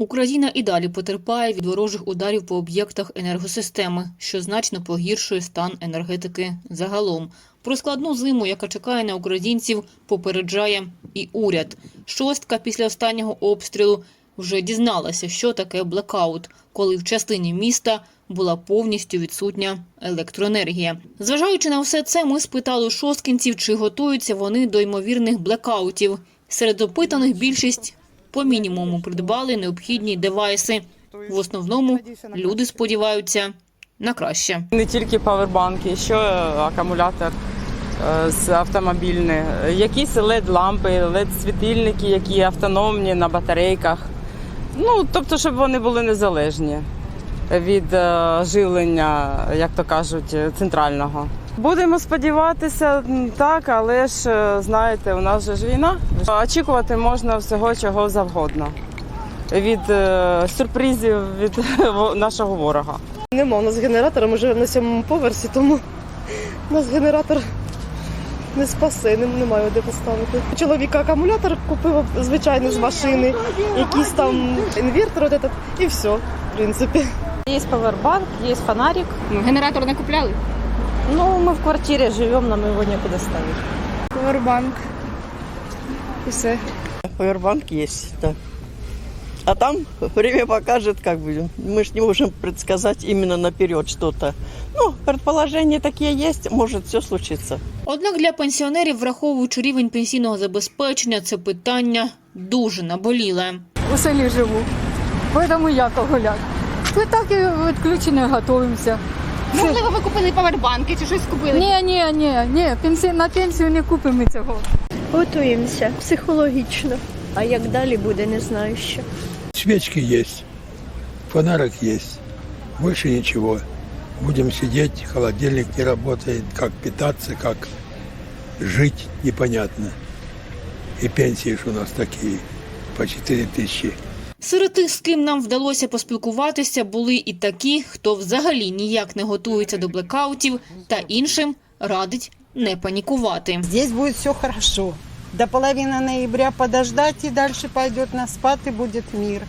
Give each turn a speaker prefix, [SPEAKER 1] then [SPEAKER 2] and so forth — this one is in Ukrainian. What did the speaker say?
[SPEAKER 1] Україна і далі потерпає від ворожих ударів по об'єктах енергосистеми, що значно погіршує стан енергетики загалом. Про складну зиму, яка чекає на українців, попереджає і уряд. Шостка після останнього обстрілу вже дізналася, що таке блекаут, коли в частині міста була повністю відсутня електроенергія. Зважаючи на все це, ми спитали шосткінців, чи готуються вони до ймовірних блекаутів. Серед опитаних більшість по мінімуму придбали необхідні девайси. В основному люди сподіваються на краще.
[SPEAKER 2] Не тільки павербанки, ще акумулятор е, з автомобільний, якісь LED-лампи, LED-світильники, які автономні на батарейках. Ну, тобто, щоб вони були незалежні від е, живлення, як то кажуть, центрального. Будемо сподіватися, так, але ж е, знаєте, у нас же ж війна. Очікувати можна всього чого завгодно. Від е, сюрпризів від нашого ворога.
[SPEAKER 3] Нема у нас генератора, ми живемо на сьомому поверсі, тому у нас генератор не спасе, нем- немає де поставити. Чоловік акумулятор купив звичайно з машини, якийсь там інвертор, і все, в принципі.
[SPEAKER 4] Есть пауэрбанк, есть фонарик.
[SPEAKER 5] Генератор не купляли?
[SPEAKER 4] Ну, мы в квартире живем, нам его некуда ставить.
[SPEAKER 5] Повербанк. І все.
[SPEAKER 6] Повербанк есть, да. А там время покажет, как бы. Мы же не можем предсказать именно наперед что-то. Ну, предположения такие есть, может все случиться.
[SPEAKER 1] Однак для пенсіонерів, враховуючи рівень пенсійного забезпечення, це питання дуже наболіле.
[SPEAKER 7] у селі живу. Поэтому я гуляк. Ми так і відключення готуємося.
[SPEAKER 5] Можливо, ви купили павербанки чи щось купили?
[SPEAKER 7] Ні, ні, ні, ні, пенсі... на пенсію не купимо цього.
[SPEAKER 8] Готуємося психологічно. А як далі буде, не знаю ще.
[SPEAKER 9] Свечки есть, фонарик есть, больше ничего. Будем сидеть, холодильник не работает, как питаться, как жить, непонятно. И пенсии ж у нас такие, по 4 тысячи.
[SPEAKER 1] Серед тих, з ким нам вдалося поспілкуватися, були і такі, хто взагалі ніяк не готується до блекаутів, та іншим радить не панікувати.
[SPEAKER 10] Здесь буде все хорошо. До половини ноября подождать і далі пойде на спад і буде мир.